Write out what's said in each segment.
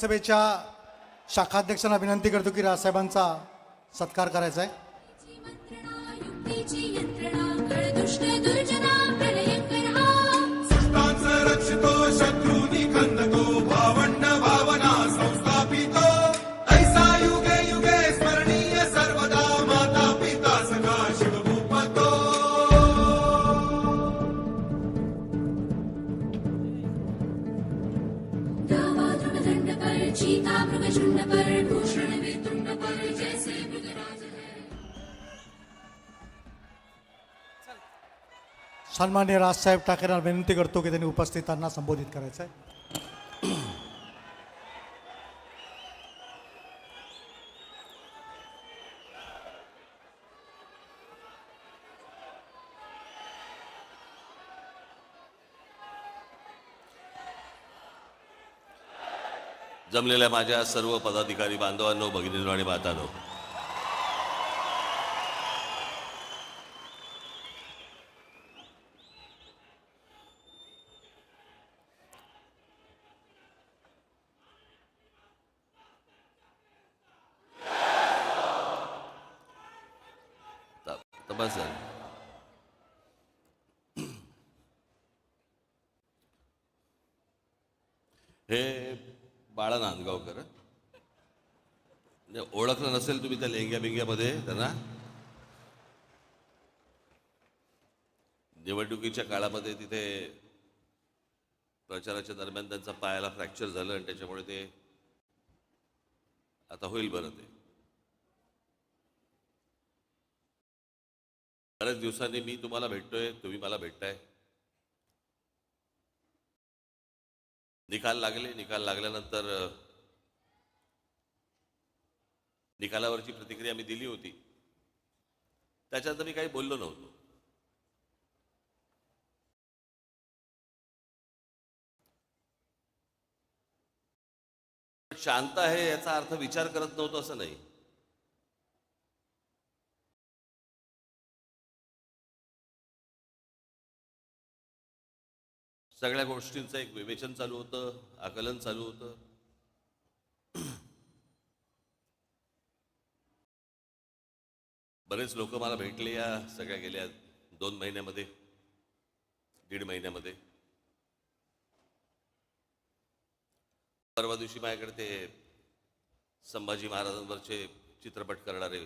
सभेच्या शाखाध्यक्षांना विनंती करतो की राजसाहेबांचा सत्कार करायचा आहे. सन्मान्य राजसाहेब ठाकरेंना विनंती करतो की त्यांनी उपस्थितांना संबोधित करायचं आहे जमलेल्या माझ्या सर्व पदाधिकारी बांधवांनो भगिनींनो आणि मातांनो त- तपास झाली. हे बाळा नांदगावकर म्हणजे ओळखलं नसेल तुम्ही त्या लेंग्या बिंग्यामध्ये त्यांना निवडणुकीच्या काळामध्ये तिथे प्रचाराच्या दरम्यान त्यांचा पायाला फ्रॅक्चर झालं आणि त्याच्यामुळे ते आता होईल बरं ते. बऱ्याच दिवसांनी मी तुम्हाला भेटतोय तुम्ही मला भेटताय. निकाल लागले निकाल लागल्यानंतर निकालावरची प्रतिक्रिया मी दिली होती. त्याच्यानंतर मी काही बोललो नव्हतो. शांत आहे याचा अर्थ विचार करत नव्हतो असं नाही. सगळ्या गोष्टींचं एक विवेचन चालू होतं आकलन चालू होतं. बरेच लोक मला भेटले या सगळ्या गेल्या दोन महिन्यामध्ये दीड महिन्यामध्ये. परवा दिवशी माझ्याकडे ते संभाजी महाराजांवरचे चित्रपट करणारे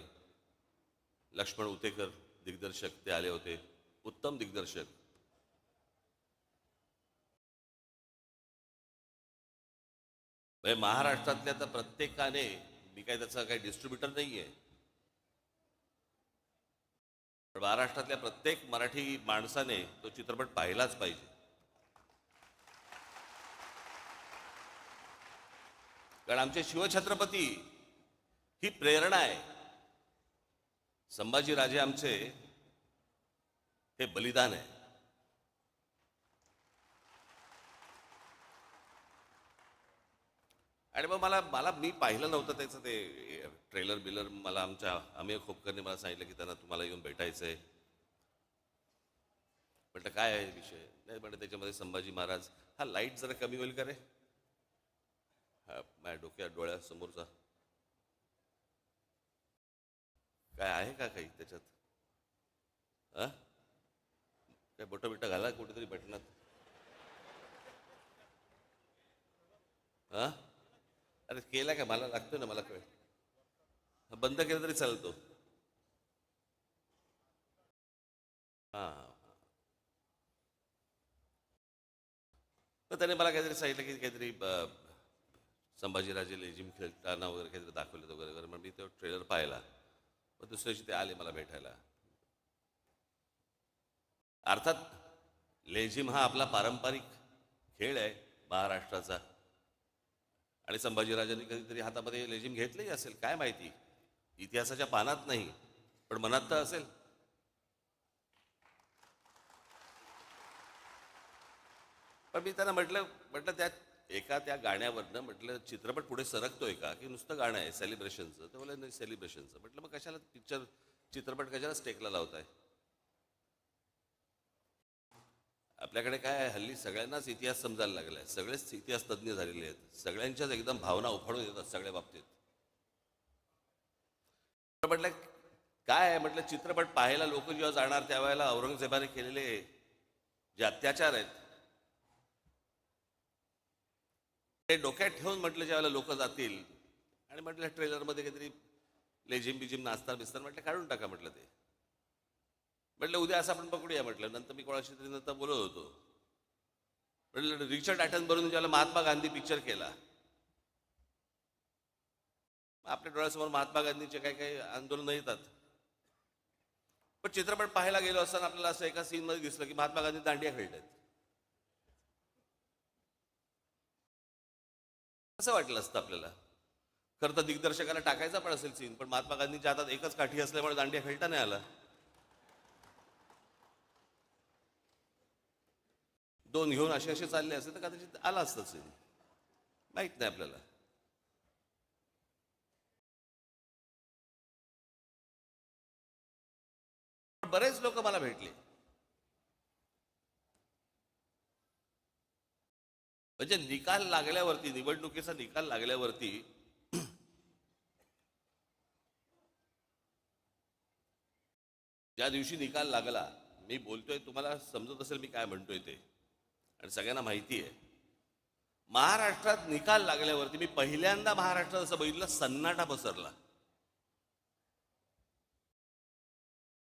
लक्ष्मण उतेकर दिग्दर्शक ते आले होते. उत्तम दिग्दर्शक. म्हणजे महाराष्ट्रातल्या तर प्रत्येकाने मी काय त्याचा काही डिस्ट्रीब्युटर नाही आहे पण महाराष्ट्रातल्या प्रत्येक मराठी माणसाने तो चित्रपट पाहिलाच पाहिजे. कारण आमचे शिवछत्रपती ही प्रेरणा आहे. संभाजीराजे आमचे हे बलिदान आहे. आणि मग मला मला मी पाहिलं नव्हतं त्याचं ते ट्रेलर बिलर मला आमच्या अमेय खोपकरने मला सांगितलं की त्यांना तुम्हाला येऊन भेटायचं आहे म्हटलं काय आहे विषय? नाही म्हटलं त्याच्यामध्ये संभाजी महाराज हा लाइट जरा कमी होईल का रे? हा माझ्या डोक्यात डोळ्यासमोरचा काय आहे का काही त्याच्यात? हा? काय बोटं बिटं घाला कुठेतरी बटनात. हा? अरे केला का? मला लागतोय ना मला कळ बंद केलं तरी चालतो. हा तर त्याने मला काहीतरी सांगितलं की काहीतरी संभाजीराजे लेझिम खेळताना वगैरे काहीतरी दाखवलं वगैरे वगैरे. मग मी तो ट्रेलर पाहिला. मग दुसऱ्या दिवशी ते आले मला भेटायला. अर्थात लेझिम हा आपला पारंपरिक खेळ आहे महाराष्ट्राचा. आणि संभाजीराजांनी कधीतरी हातामध्ये लेझिम घेतलंही असेल काय माहिती? इतिहासाच्या पानात नाही पण मनात तर असेल. पण मी त्यांना म्हटलं म्हटलं त्यात एका त्या गाण्यावरनं म्हटलं चित्रपट पुढे सरकतोय का? की नुसतं गाणं आहे सेलिब्रेशनचं तर बोला नाही सेलिब्रेशनचं म्हटलं मग कशाला पिक्चर चित्रपट कशाला स्टेकला लावताय? आपल्याकडे काय आहे, हल्ली सगळ्यांनाच इतिहास समजायला लागला आहे सगळेच इतिहास तज्ज्ञ झालेले आहेत. सगळ्यांच्याच एकदम भावना उफाळून येतात सगळ्या बाबतीत. म्हटलं काय आहे? म्हटलं चित्रपट पाहायला लोक जेव्हा जाणार त्यावेळेला औरंगजेबाने केलेले जे अत्याचार आहेत ते डोक्यात ठेवून म्हटलं ज्यावेळेला लोक जातील आणि म्हटलं ट्रेलरमध्ये काहीतरी लेझिम बिजिम नाचता बिस्तर म्हटलं काढून टाका म्हटलं ते. म्हटलं उद्या असं आपण पकडूया म्हटलं. नंतर मी कोणाशी तरी नंतर बोलत होतो. म्हटलं रिचर्ड बरोबर ज्याला महात्मा गांधी पिक्चर केला. आपल्या डोळ्यासमोर महात्मा गांधीचे काही काही आंदोलन येतात. पण चित्रपट पाहायला गेलो असताना आपल्याला असं एका सीन मध्ये दिसलं की महात्मा गांधी दांडिया खेळतात असं वाटलं असतं आपल्याला. खरं तर दिग्दर्शकाला टाकायचा पण असेल सीन पण महात्मा गांधींच्या हातात एकच काठी असल्यामुळे दांडिया खेळता नाही आला. दोन घेऊन असे असे चालले असते तर कदाचित आला असतं सीन माहीत नाही आपल्याला. बरेच लोक मला भेटले. म्हणजे निकाल लागल्यावरती निवडणुकीचा निकाल लागल्यावरती ज्या दिवशी निकाल लागला मी बोलतोय तुम्हाला समजत असेल मी काय म्हणतोय ते. आणि सगळ्यांना माहिती आहे. महाराष्ट्रात निकाल लागल्यावरती मी पहिल्यांदा महाराष्ट्रात असं बघितलं सन्नाटा पसरला.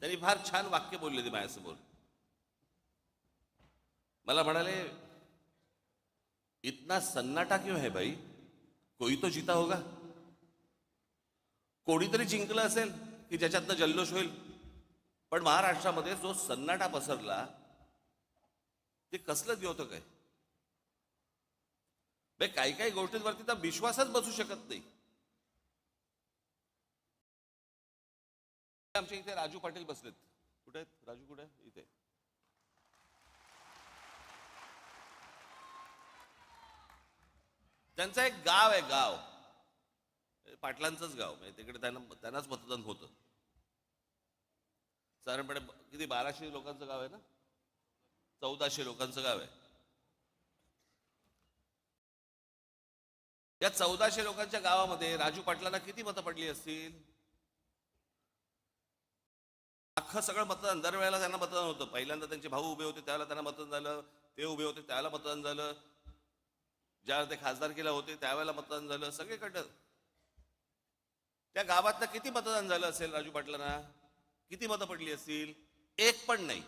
त्यांनी फार छान वाक्य बोलले ते माझ्यासमोर. मला म्हणाले इतना सन्नाटा क्यों है भाई? कोई तो जीता होगा. कोणीतरी जिंकलं असेल की ज्याच्यातनं जल्लोष होईल. पण महाराष्ट्रामध्ये जो सन्नाटा पसरला ते कसलं होतं काय? काही काही गोष्टींवरती तर विश्वासच बसू शकत नाही. आमच्या इथे राजू पाटील बसलेत. कुठे आहेत? राजू कुठे? इथे. त्यांचं एक गाव आहे गाव. पाटलांचंच गाव. म्हणजे तिकडे त्यांना त्यांनाच मतदान होतं. साधारणपणे किती? बाराशे लोकांचं गाव आहे ना? चौदाशे लोकांचं गाव आहे. या चौदाशे लोकांच्या गावामध्ये राजू पाटलांना किती मतं पडली असतील? अख्खं सगळं मतदान दरवेळेला त्यांना मतदान होतं. पहिल्यांदा त्यांचे भाऊ उभे होते त्यावेळेला त्यांना मतदान झालं. ते उभे होते त्याला मतदान झालं. ज्यावेळेला ते खासदार केला होते त्यावेळेला मतदान झालं. सगळीकडं. त्या गावातलं किती मतदान झालं असेल राजू पाटलांना? किती मतं पडली असतील? एक पण नाही.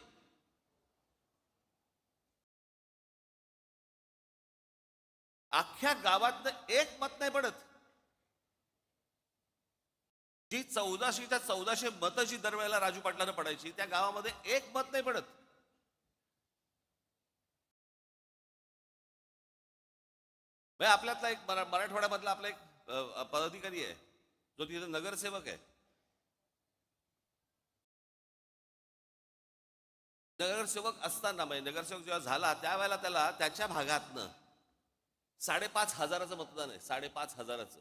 अख्ख्या गावातनं एक मत नाही पडत. जी चौदाशेच्या चौदाशे मतं जी दरवेळेला राजू पाटलानं पडायची त्या गावामध्ये एक मत नाही पडत. म्हणजे आपल्यातला एक मराठवाड्यामधला आपला एक पदाधिकारी आहे. जो तिथे नगरसेवक आहे. नगरसेवक असताना म्हणजे नगरसेवक जेव्हा झाला त्यावेळेला त्याला त्याच्या भागातनं साडेपाच हजाराचं मतदान आहे. साडेपाच हजाराचं.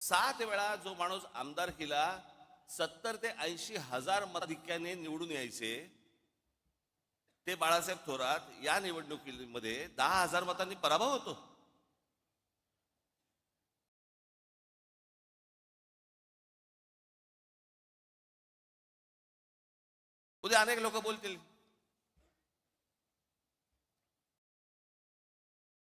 सात वेळा जो माणूस आमदार केला सत्तर ते ऐंशी हजार मताधिक्याने निवडून यायचे ते बाळासाहेब थोरात या निवडणुकीमध्ये दहा हजार मतांनी पराभव होतो. उद्या अनेक लोक बोलतील.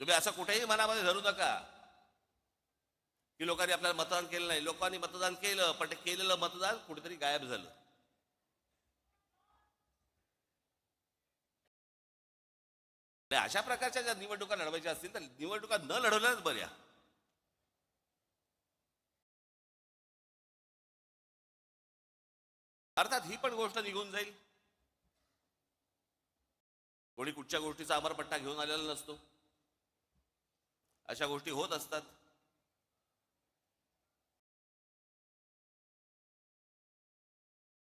तुम्ही असं कुठेही मनामध्ये धरू नका. की लोकांनी आपल्याला मतदान केलं नाही. लोकांनी मतदान केलं पण ते केलेलं मतदान कुठेतरी गायब झालं. अशा प्रकारच्या ज्या निवडणुका लढवायच्या असतील तर निवडणुका न लढवल्याच बऱ्या. अर्थात ही पण गोष्ट निघून जाईल. कोणी कुठच्या गोष्टीचा अमरपट्टा घेऊन आलेला नसतो. अशा गोष्टी होत असतात.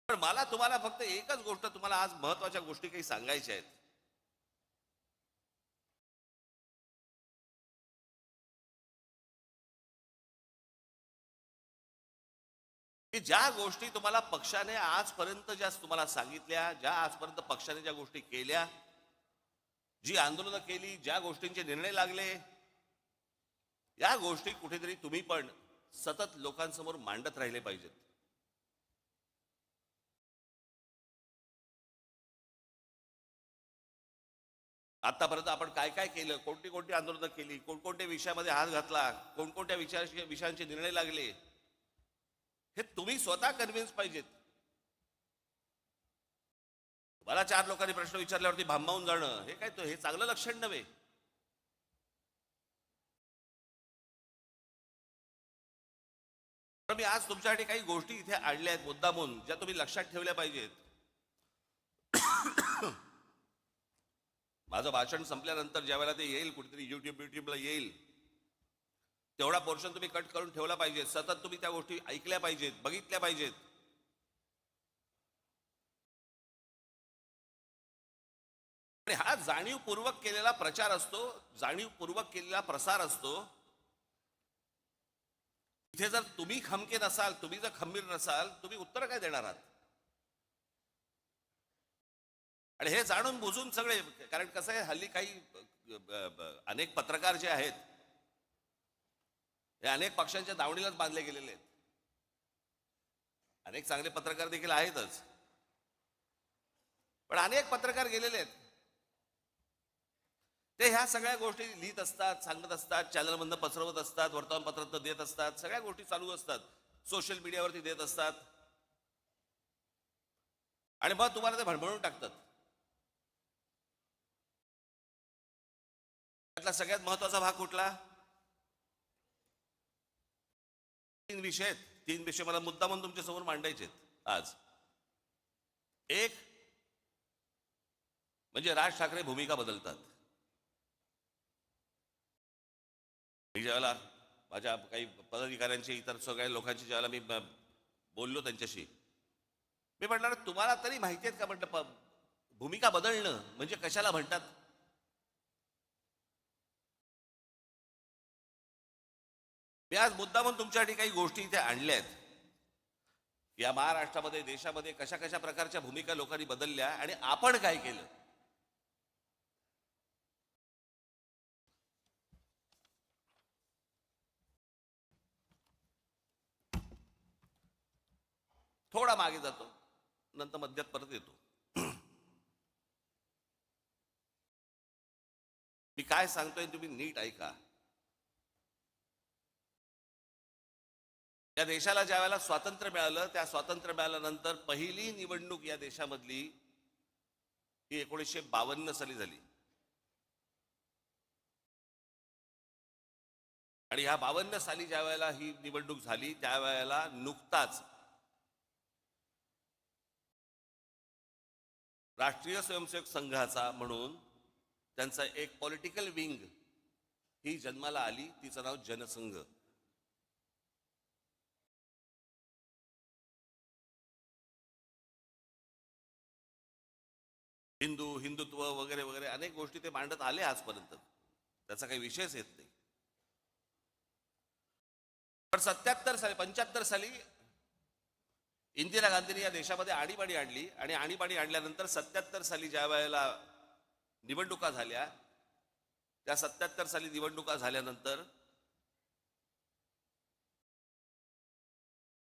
पण मला तुम्हाला फक्त एकच गोष्ट तुम्हाला आज महत्त्वाच्या गोष्टी काही सांगायच्या आहेत. की ज्या गोष्टी तुम्हाला पक्षाने आजपर्यंत ज्या तुम्हाला सांगितल्या ज्या आजपर्यंत पक्षाने ज्या गोष्टी केल्या जी आंदोलनं केली ज्या गोष्टींचे निर्णय लागले या गोष्टी कुठेतरी तुम्ही पण सतत लोकांसमोर मांडत राहिले पाहिजेत. आतापर्यंत आपण काय काय केलं? कोणती कोणती आंदोलनं केली? कोणकोणत्या विषयामध्ये हात घातला? कोणकोणत्या विषया विषयांचे निर्णय लागले? हे तुम्ही स्वतः कन्व्हिन्स पाहिजेत. मला चार लोकांनी प्रश्न विचारल्यावरती भांबावून जाणं हे काय तो हे चांगलं लक्षण नव्हे. तर मी आज तुमच्यासाठी काही गोष्टी इथे आणल्या आहेत मुद्दामून ज्या तुम्ही लक्षात ठेवल्या पाहिजेत. माझं भाषण संपल्यानंतर ज्या वेळेला ते येईल कुठेतरी युट्यूब युट्यूबला येईल तेवढा पोर्शन तुम्ही कट करून ठेवला पाहिजे सतत तुम्ही त्या गोष्टी ऐकल्या पाहिजेत बघितल्या पाहिजेत. आणि हा जाणीवपूर्वक केलेला प्रचार असतो जाणीवपूर्वक केलेला प्रसार असतो इथे जर तुम्ही खमके नसाल तुम्ही जर खंबीर नसाल तुम्ही उत्तर काय देणार आहात? आणि हे जाणून बुजून सगळे कारण कसं आहे हल्ली काही अनेक पत्रकार जे आहेत हे अनेक पक्षांच्या दावणीलाच बांधले गेलेले आहेत. अनेक चांगले पत्रकार देखील आहेतच. पण अनेक पत्रकार गेलेले आहेत. ते ह्या सगळ्या गोष्टी लिहित असतात सांगत असतात चॅनलमधनं पसरवत असतात वर्तमानपत्रात देत असतात सगळ्या गोष्टी चालू असतात. सोशल मीडियावरती देत असतात. आणि मग तुम्हाला ते भणभणून टाकतात. त्यातला सगळ्यात महत्त्वाचा भाग कुठला? तीन विषय आहेत. तीन विषय मला मुद्दा म्हणून तुमच्यासमोर मांडायचे आहेत आज. एक म्हणजे राज ठाकरे भूमिका बदलतात. मी ज्यावेळेला माझ्या काही पदाधिकाऱ्यांची इतर सगळ्या लोकांची ज्यावेळेला मी बोललो त्यांच्याशी मी म्हटलं तुम्हाला तरी माहिती आहेत का? म्हटलं भूमिका बदलणं म्हणजे कशाला म्हणतात? मी आज मुद्दा म्हणून तुमच्यासाठी काही गोष्टी इथे आणल्या आहेत. या महाराष्ट्रामध्ये देशामध्ये कशा कशा प्रकारच्या भूमिका लोकांनी बदलल्या आणि आपण काय केलं? थोडा मागे जातो नंतर मध्यात परत येतो. मी काय सांगतोय तुम्ही नीट ऐका. या देशाला ज्या वेळेला स्वातंत्र्य मिळालं त्या स्वातंत्र्य मिळाल्यानंतर पहिली निवडणूक या देशामधली ही एकोणीसशे बावन्न साली झाली. आणि ह्या बावन्न साली ज्या वेळेला ही निवडणूक झाली त्यावेळेला नुकताच राष्ट्रीय स्वयंसेवक संघाचा म्हणून त्यांचा एक पॉलिटिकल विंग ही जन्माला आली. तिचं नाव जनसंघ. हिंदू हिंदुत्व वगैरे वगैरे अनेक गोष्टी ते मांडत आले आजपर्यंत. त्याचा काही विषयच येत नाही. पण सत्याहत्तर साली पंच्याहत्तर साली इंदिरा गांधींनी या देशामध्ये आणीबाणी आणली आणि आणीबाणी आणल्यानंतर सत्याहत्तर साली ज्या वेळेला निवडणुका झाल्या त्या सत्याहत्तर साली निवडणुका झाल्यानंतर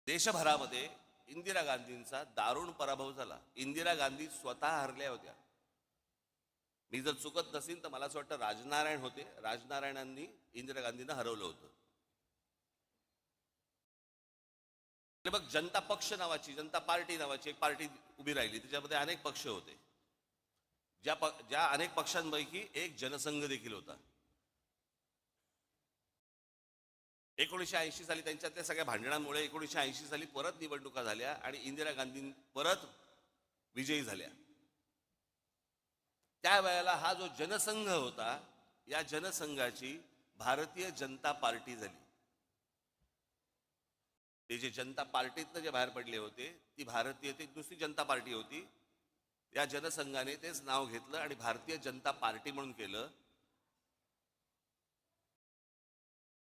देशभरामध्ये इंदिरा गांधींचा दारुण पराभव झाला. इंदिरा गांधी स्वतः हरल्या होत्या. मी जर चुकत नसेल तर मला असं वाटतं राजनारायण होते. राजनारायणांनी इंदिरा गांधींना हरवलं होतं. ते बघ जनता पक्ष नावाची जनता पार्टी नावाची एक पार्टी उभी राहिली त्याच्यामध्ये अनेक पक्ष होते. ज्या प ज्या अनेक पक्षांपैकी एक जनसंघ देखील होता. एकोणीसशे ऐंशी साली त्यांच्यातल्या सगळ्या भांडणांमुळे एकोणीसशे ऐंशी साली परत निवडणुका झाल्या आणि इंदिरा गांधी परत विजयी झाल्या. त्यावेळेला हा जो जनसंघ होता या जनसंघाची भारतीय जनता पार्टी झाली. ते जे जनता पार्टीतनं जे बाहेर पडले होते ती भारतीय ती दुसरी जनता पार्टी होती. या जनसंघाने तेच नाव घेतलं आणि भारतीय जनता पार्टी म्हणून केलं.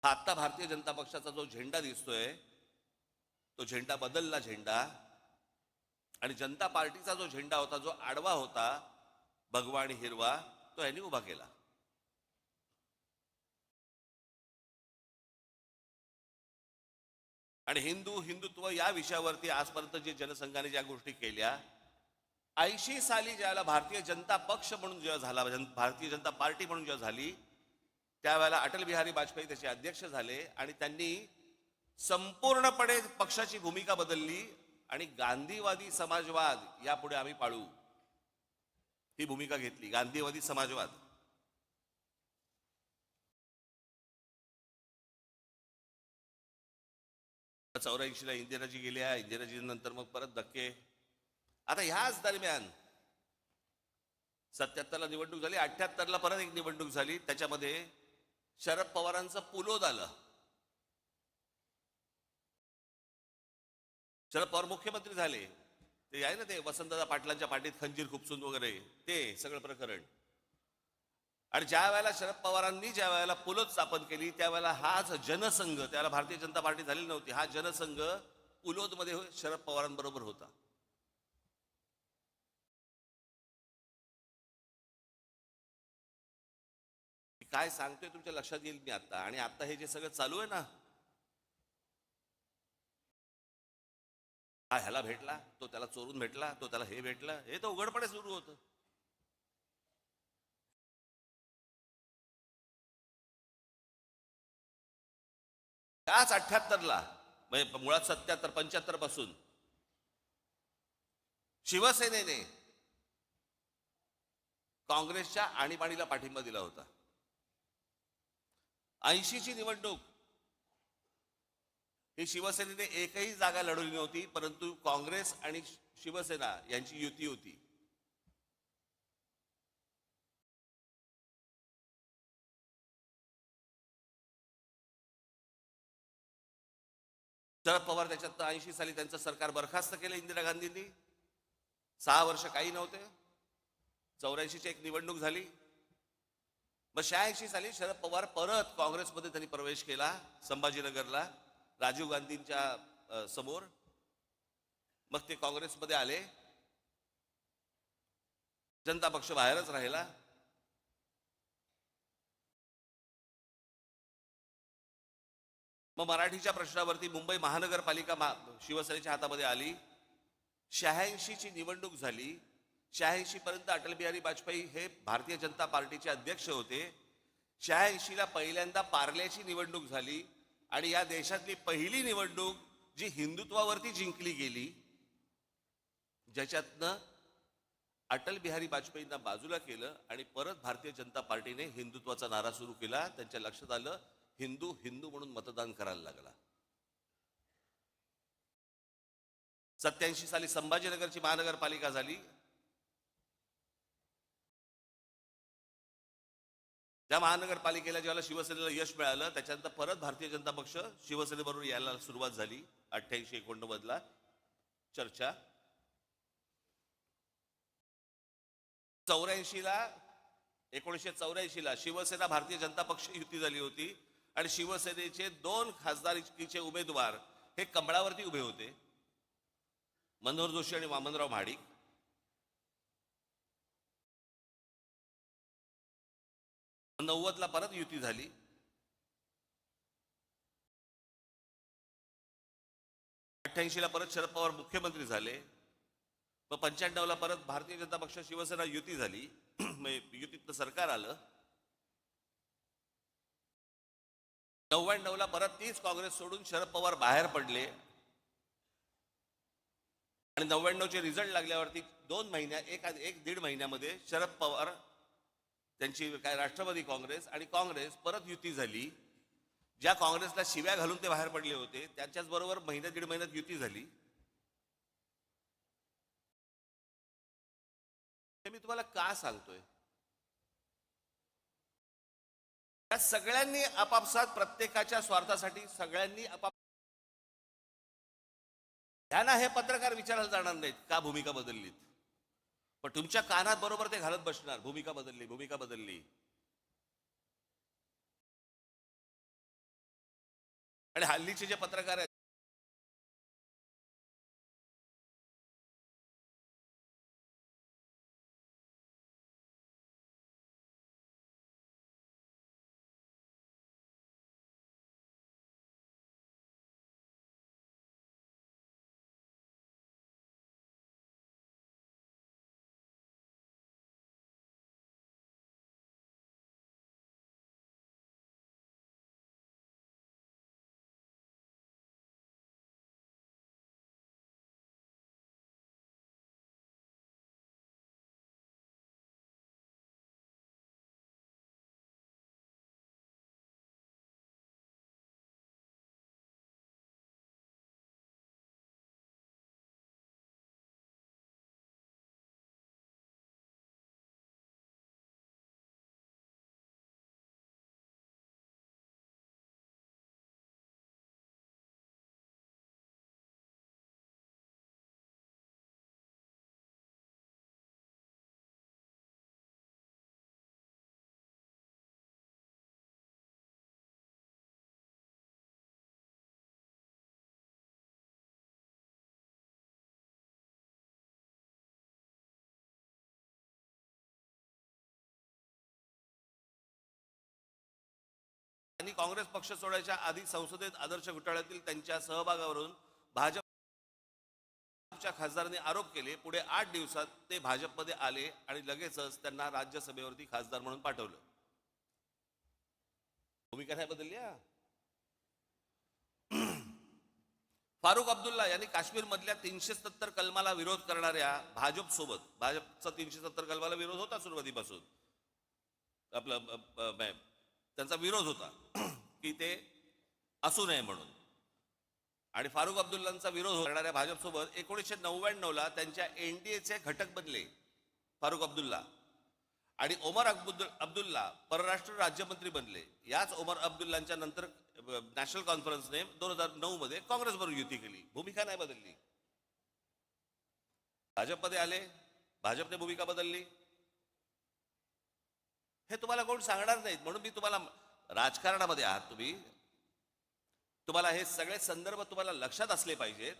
हा आत्ता भारतीय जनता पक्षाचा जो झेंडा दिसतोय तो झेंडा बदलला झेंडा. आणि जनता पार्टीचा जो झेंडा होता जो आडवा होता भगवान हिरवा तो यांनी उभा केला. आणि हिंदू हिंदुत्व या विषयावरती आजपर्यंत जे जनसंघाने ज्या गोष्टी केल्या ऐंशी साली ज्यावेळेला भारतीय जनता पक्ष म्हणून जेव्हा झाला जन- भारतीय जनता पार्टी म्हणून जेव्हा झाली त्यावेळेला अटल बिहारी वाजपेयी त्याचे अध्यक्ष झाले आणि त्यांनी संपूर्णपणे पक्षाची भूमिका बदलली आणि गांधीवादी समाजवाद यापुढे आम्ही पाळू ही भूमिका घेतली. गांधीवादी समाजवाद. चौऱ्याऐंशीला इंदिराजी गेल्या इंदिराजी नंतर मग परत धक्के. आता ह्याच दरम्यान सत्याहत्तरला निवडणूक झाली अठ्ठ्याहत्तरला परत एक निवडणूक झाली. त्याच्यामध्ये शरद पवारांचं पुलोद आलं. शरद पवार मुख्यमंत्री झाले. ते आहे ना ते वसंतदा पाटलांच्या पाठीत खंजीर खुपसून वगैरे ते सगळं प्रकरण. आणि ज्या वेळेला शरद पवारांनी ज्या वेळेला पुलत स्थापन केली त्यावेळेला हाच जनसंघ त्याला भारतीय जनता पार्टी झालेली नव्हती हा जनसंघ पुलोदमध्ये शरद पवारांबरोबर होता. मी काय सांगतोय तुमच्या लक्षात येईल मी आता आणि आता हे जे सगळं चालू आहे ना हा ह्याला भेटला तो त्याला चोरून भेटला तो त्याला हे भेटला हे तर उघडपणे सुरू होतं. त्याच अठ्ठ्याहत्तरला म्हणजे मुळात सत्याहत्तर पंच्याहत्तरपासून. शिवसेनेने काँग्रेसच्या आणीबाणीला पाठिंबा दिला होता. ऐंशीची निवडणूक. ही शिवसेनेने एकही जागा लढवली नव्हती परंतु काँग्रेस आणि शिवसेना यांची युती होती. शरद पवार त्याच्यात ऐंशी साली त्यांचं सरकार बरखास्त केलं इंदिरा गांधींनी. सहा वर्ष काही नव्हते. चौऱ्याऐंशीची एक निवडणूक झाली. मग शहाऐंशी साली शरद पवार परत काँग्रेसमध्ये त्यांनी प्रवेश केला संभाजीनगरला राजीव गांधींच्या समोर. मग ते काँग्रेसमध्ये आले. जनता पक्ष बाहेरच राहिला. मग मराठीच्या प्रश्नावरती मुंबई महानगरपालिका मा- शिवसेनेच्या हातामध्ये आली. शहाऐंशीची निवडणूक झाली. शहाऐंशीपर्यंत अटल बिहारी वाजपेयी हे भारतीय जनता पार्टीचे अध्यक्ष होते. शहाऐंशीला पहिल्यांदा पार्ल्याची निवडणूक झाली आणि या देशातली पहिली निवडणूक जी हिंदुत्वावरती जिंकली गेली ज्याच्यातनं अटल बिहारी वाजपेयींना बाजूला केलं आणि परत भारतीय जनता पार्टीने हिंदुत्वाचा नारा सुरू केला. त्यांच्या लक्षात आलं हिंदू हिंदू म्हणून मतदान करायला लागला. सत्याऐंशी साली संभाजीनगरची महानगरपालिका झाली. त्या महानगरपालिकेला ज्याला शिवसेनेला यश मिळालं त्याच्यानंतर परत भारतीय जनता पक्ष शिवसेनेबरोबर यायला सुरुवात झाली. अठ्ठ्याऐंशी एकोणनव्वदला चर्चा. चौऱ्याऐंशीला एकोणीसशे चौऱ्याऐंशीला शिवसेना भारतीय जनता पक्ष युती झाली होती. आणि शिवसेनेचे दोन खासदारकीचे उमेदवार हे कमळावरती उभे होते. मनोहर जोशी आणि वामनराव महाडिक. नव्वदला परत युती झाली. अठ्ठ्याऐंशीला परत शरद पवार मुख्यमंत्री झाले. मग पंच्याण्णवला परत भारतीय जनता पक्ष शिवसेना युती झाली. युतीतलं सरकार आलं. नव्याण्णवला परत तीच काँग्रेस सोडून शरद पवार बाहेर पडले. आणि नव्याण्णवचे रिझल्ट लागल्यावरती दोन महिन्या एक एक दीड महिन्यामध्ये शरद पवार त्यांची काय राष्ट्रवादी काँग्रेस आणि काँग्रेस परत युती झाली. ज्या काँग्रेसला शिव्या घालून ते बाहेर पडले होते त्याच्याच बरोबर महिन्या दीड महिन्यात युती झाली. मी तुम्हाला का सांगतोय? या सगळ्यांनी आपापसात प्रत्येकाच्या स्वार्थासाठी सगळ्यांनी आपाप त्यांना हे पत्रकार विचारायला जाणार नाहीत का भूमिका बदललीत? पण तुमच्या कानात बरोबर ते घालत बसणार भूमिका बदलली भूमिका बदलली. आणि हल्लीचे जे पत्रकार आहेत त्यांनी काँग्रेस पक्ष सोडायच्या आधी संसदेत आदर्श घोटाळ्यातील त्यांच्या सहभागावरून भाजपच्या खासदारांनी आरोप केले. पुढे आठ दिवसात ते भाजपमध्ये आले आणि लगेचच त्यांना राज्यसभेवरती खासदार म्हणून पाठवलं. भूमिका नाही बदलल्या फारुख अब्दुल्ला यांनी काश्मीर मधल्या तीनशे सत्तर कलमाला विरोध करणाऱ्या भाजप सोबत भाजपचा तीनशे सत्तर कलमाला विरोध होता सुरुवातीपासून. आपलं त्यांचा विरोध होता की ते असू नये म्हणून. आणि फारुख अब्दुल्लांचा विरोध करणाऱ्या भाजपसोबत एकोणीसशे नव्याण्णवला त्यांच्या एनडीएचे घटक बनले फारुख अब्दुल्ला. आणि ओमर अब्दुल अब्दुल्ला परराष्ट्र राज्यमंत्री बनले. याच ओमर अब्दुल्लांच्या नंतर नॅशनल कॉन्फरन्सने दोन हजार नऊ मध्ये काँग्रेसबरोबर युती केली. भूमिका नाही बदलली. भाजपमध्ये आले भाजपने भूमिका बदलली. हे तुम्हाला कोण सांगणार नाहीत. म्हणून मी तुम्हाला राजकारणामध्ये आहात तुम्ही. तुम्हाला हे सगळे संदर्भ तुम्हाला लक्षात असले पाहिजेत.